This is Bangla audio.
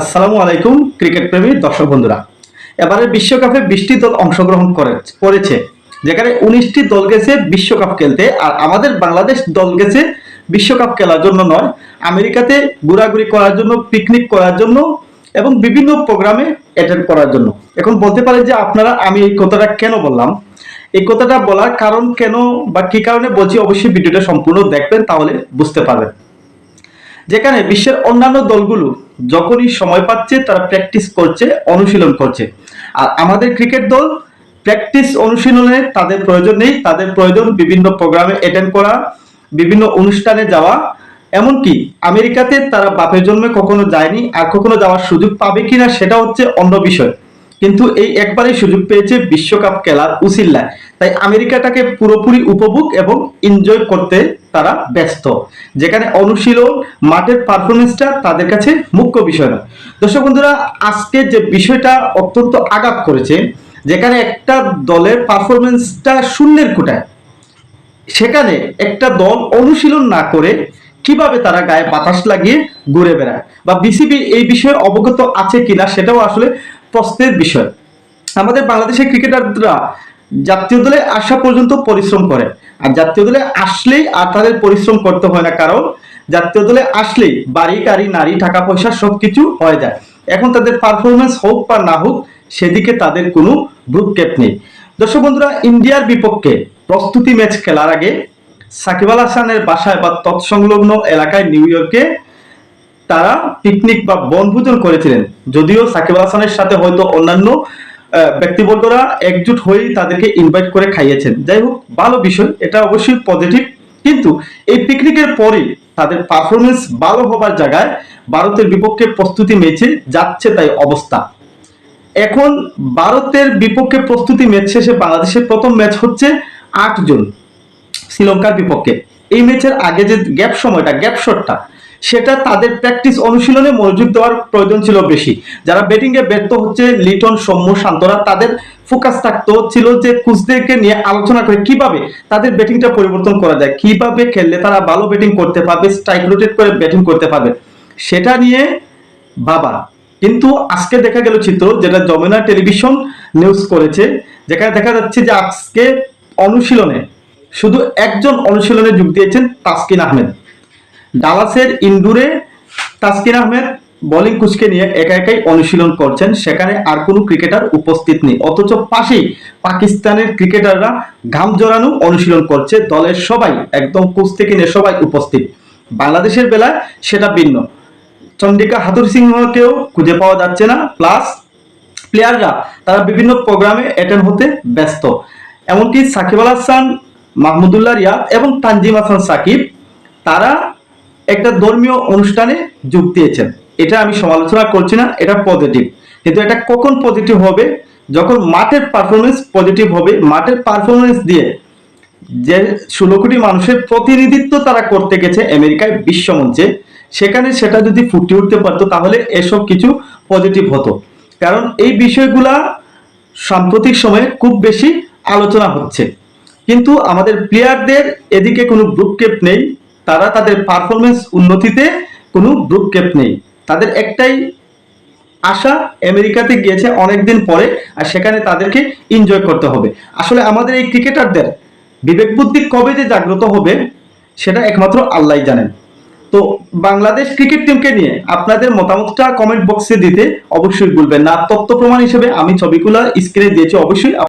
আসসালামু আলাইকুম ক্রিকেট প্রেমী দর্শক বন্ধুরা। এবারে বিশ্বকাপে বিশটি দল অংশগ্রহণ করে করেছে, যেখানে উনিশটি দল গেছে বিশ্বকাপ খেলতে, আর আমাদের বাংলাদেশ দল গেছে বিশ্বকাপ খেলার জন্য নয়, আমেরিকাতে ঘোরাঘুরি করার জন্য, পিকনিক করার জন্য এবং বিভিন্ন প্রোগ্রামে অ্যাটেন্ড করার জন্য। এখন বলতে পারেন যে আপনারা, আমি এই কথাটা কেন বললাম? এই কথাটা বলার কারণ কেন বা কি কারণে বলছি অবশ্যই ভিডিওটা সম্পূর্ণ দেখবেন, তাহলে বুঝতে পারবেন। যেখানে বিশ্বের অন্যান্য দলগুলো যখনই সময় পাচ্ছে, তারা প্র্যাকটিস করছে, অনুশীলন করছে। আর আমাদের ক্রিকেট দল প্র্যাকটিস অনুশীলনে তাদের প্রয়োজন নেই। তাদের প্রয়োজন বিভিন্ন প্রোগ্রামে অ্যাটেন্ড করা, বিভিন্ন অনুষ্ঠানে যাওয়া। এমনকি আমেরিকাতে তারা বাপের জন্মে কখনো যায়নি আর কখনো যাওয়ার সুযোগ পাবে কিনা সেটা হচ্ছে অন্য বিষয়। কিন্তু এই একবারই সুযোগ পেয়েছে বিশ্বকাপ খেলার উসিল্লায়। তাই আমেরিকাটাকে পুরোপুরি উপভোগ এবং এনজয় করতে তারা ব্যস্ত। যেখানে অনুশীলন, মাঠের পারফরমেন্সটা তাদের কাছে মুখ্য বিষয় নয়। দর্শক বন্ধুরা, আজকে যে বিষয়টা অত্যন্ত আঘাত করেছে, যেখানে একটা দলের পারফরমেন্সটা শূন্যের কোটায়, সেখানে একটা দল অনুশীলন না করে কীভাবে তারা গায়ে বাতাস লাগিয়ে ঘুরে বেড়ায়? বা বিসিবি এই বিষয়ে অবগত আছে কিনা সেটাও আসলে প্রশ্নের বিষয়। আমাদের বাংলাদেশের ক্রিকেটাররা জাতীয় দলে আসা পর্যন্ত পরিশ্রম করে। আর জাতীয় দলে আসলেই আর তাদের পরিশ্রম করতে হয় না, কারণ জাতীয় দলে আসলেই বাড়ি, গাড়ি, নারী, টাকা, পয়সা সবকিছু হয়ে যায়। এখন তাদের পারফরমেন্স হোক বা না হোক, সেদিকে তাদের কোনো ভ্রুক্ষেপ নেই। দর্শক বন্ধুরা, ইন্ডিয়ার বিপক্ষে প্রস্তুতি ম্যাচ খেলার আগে সাকিব আল হাসানের বাসায় বা তৎসংলগ্ন এলাকায় নিউ ইয়র্কে তারা পিকনিক বা বনভোজন করেছিলেন। যদিও সাকিব হাসানের সাথে হয়তো অন্যান্য ব্যক্তিবর্গরা একজুট হয়েই তাদেরকে ইনভাইট করে খাইয়েছেন। যাই হোক, ভালো বিষয়, এটা অবশ্যই পজিটিভ কিন্তু এই পিকনিকের পরে তাদের পারফরমেন্স ভালো হবার জায়গায় ভারতের বিপক্ষে প্রস্তুতি ম্যাচে যাচ্ছে তাই অবস্থা। এখন ভারতের বিপক্ষে প্রস্তুতি ম্যাচ শেষে বাংলাদেশের প্রথম ম্যাচ হচ্ছে আট জুন শ্রীলঙ্কার বিপক্ষে। এই ম্যাচের আগে যে গ্যাপ সময়টা গ্যাপ শটটা সেটা তাদের প্র্যাকটিস অনুশীলনে মনোযোগ দেওয়ার প্রয়োজন ছিল বেশি। যারা ব্যাটিং এ ব্যর্থ হচ্ছে, লিটন, সৌম্য, শান্তরা, তাদের ফোকাস থাকতো ছিল যে কুচদেরকে নিয়ে আলোচনা করে কীভাবে তাদের ব্যাটিংটা পরিবর্তন করা যায়, কীভাবে খেললে তারা ভালো ব্যাটিং করতে পারবে স্ট্রাইক রোটেট করে ব্যাটিং করতে পারবে। সেটা নিয়ে বাবা কিন্তু আজকে দেখা গেল চিত্র যেটা যমুনা টেলিভিশন নিউজ করেছে, যেখানে দেখা যাচ্ছে যে আজকে অনুশীলনে শুধু একজন অনুশীলনে যোগ দিয়েছেন তাসকিন আহমেদ। ডালাসের ইন্দুরে তাসকিন আহমেদ বোলিং কোচকে নিয়ে একা একাই অনুশীলন করছেন। সেখানে আর কোনো ক্রিকেটার উপস্থিত নেই। অথচ পাশেই পাকিস্তানের ক্রিকেটাররা ঘাম জড়ানো অনুশীলন করছে। দলের সবাই, একদম কোচ থেকে নিয়ে সবাই উপস্থিত। বাংলাদেশের বেলায় সেটা ভিন্ন। চন্ডিকা হাতুর সিংহকেও খুঁজে পাওয়া যাচ্ছে না। প্লাস প্লেয়াররা, তারা বিভিন্ন প্রোগ্রামে অ্যাটেন্ড হতে ব্যস্ত। এমনকি সাকিব আল হাসান, মাহমুদুল্লাহ রিয়াদ এবং তানজিম হাসান সাকিব, তারা একটা ধর্মীয় অনুষ্ঠানে যোগ দিয়েছেন। এটা আমি সমালোচনা করছি না, এটা পজিটিভ কিন্তু এটা কখন পজিটিভ হবে? যখন মাঠের পারফরমেন্স পজিটিভ হবে, মাঠের পারফরমেন্স দিয়ে যে ষোলো কোটি মানুষের প্রতিনিধিত্ব তারা করতে গেছে আমেরিকায় বিশ্বমঞ্চে সেখানে সেটা যদি ফুটে উঠতে পারতো, তাহলে এসব কিছু পজিটিভ হতো। কারণ এই বিষয়গুলা সাম্প্রতিক সময়ে খুব বেশি আলোচনা হচ্ছে। কিন্তু আমাদের প্লেয়ারদের এদিকে কোনো ব্রুককেপ নেই। তারা তাদের পারফরমেন্স উন্নতিতে কোনো ব্রুককেপ নেই। তাদের একটাই আশা, আমেরিকাতে গিয়েছে অনেকদিন পরে, আর সেখানে তাদেরকে এনজয় করতে হবে। আসলে আমাদের এই ক্রিকেটারদের বিবেক বুদ্ধি কবে যে জাগ্রত হবে, সেটা একমাত্র আল্লাহ জানেন। তো বাংলাদেশ ক্রিকেট টিমকে নিয়ে আপনাদের মতামতটা কমেন্ট বক্সে দিতে অবশ্যই বলবেন না। তথ্য প্রমাণ হিসেবে আমি ছবিগুলো স্ক্রিনে দিয়েছি, অবশ্যই